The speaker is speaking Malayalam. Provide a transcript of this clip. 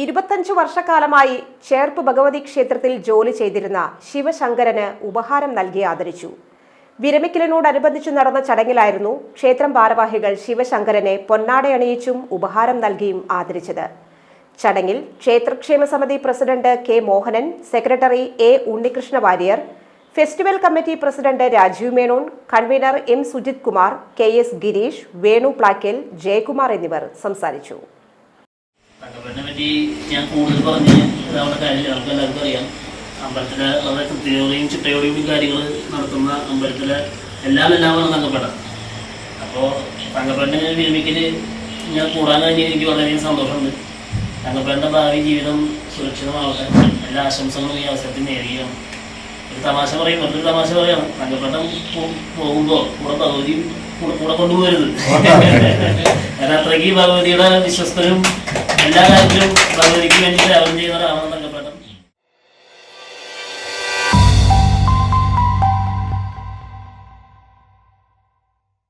ഇരുപത്തഞ്ചു വർഷക്കാലമായി ചേർപ്പ് ഭഗവതി ക്ഷേത്രത്തിൽ ജോലി ചെയ്തിരുന്ന ശിവശങ്കരന് ഉപഹാരം നൽകി ആദരിച്ചു. വിരമിക്കലിനോടനുബന്ധിച്ചു നടന്ന ചടങ്ങിലായിരുന്നു ക്ഷേത്രം ഭാരവാഹികൾ ശിവശങ്കരനെ പൊന്നാടയണിയിച്ചും ഉപഹാരം നൽകിയും ആദരിച്ചത്. ചടങ്ങിൽ ക്ഷേത്രക്ഷേമ സമിതി president K Mohanan secretary A Unnikrishna Warrier festival committee president Rajeev Menon convener M Sujith Kumar K S Girish Venu Plakkel Jayakumar എന്നിവർ സംസാരിച്ചു. തങ്കപ്പനെ പറ്റി ഞാൻ കൂടുതൽ പറഞ്ഞ് അവിടെ കാര്യമില്ല. നമുക്ക് അറിയാം. അമ്പലത്തിലെ വളരെ കൃത്യതയോടെയും ചിട്ടയോടെയും കാര്യങ്ങൾ നടത്തുന്ന അമ്പലത്തിലെ എല്ലാം എല്ലാമാണ് തങ്കപ്പേട്ട അപ്പോൾ തങ്കപ്പേട്ടന് വിരമിക്കൽ ഞാൻ കൂടാൻ കഴിഞ്ഞാൽ എനിക്ക് വളരെയധികം സന്തോഷമുണ്ട്. തങ്കപ്പേട്ടന്റെ ഭാവി ജീവിതം സുരക്ഷിതമാവട്ടെ. എല്ലാ ആശംസകളും ഈ അവസരത്തിൽ നേരുകയാണ്. ഒരു തമാശ പറയും. മറ്റൊരു തമാശ പറയണം. തങ്കപ്പേട്ടൻ പോകുമ്പോൾ കൂടെ ഭഗവതിയും കൂടെ കൂടെ കൊണ്ടുപോകരുത്. അത്രയ്ക്ക് ഭഗവതിയുടെ വിശ്വസ്തരും എല്ലാ കാര്യത്തിലും ഭഗവതിക്ക് വേണ്ടി സേവനം ചെയ്യുന്ന ഒരാളാണെന്ന്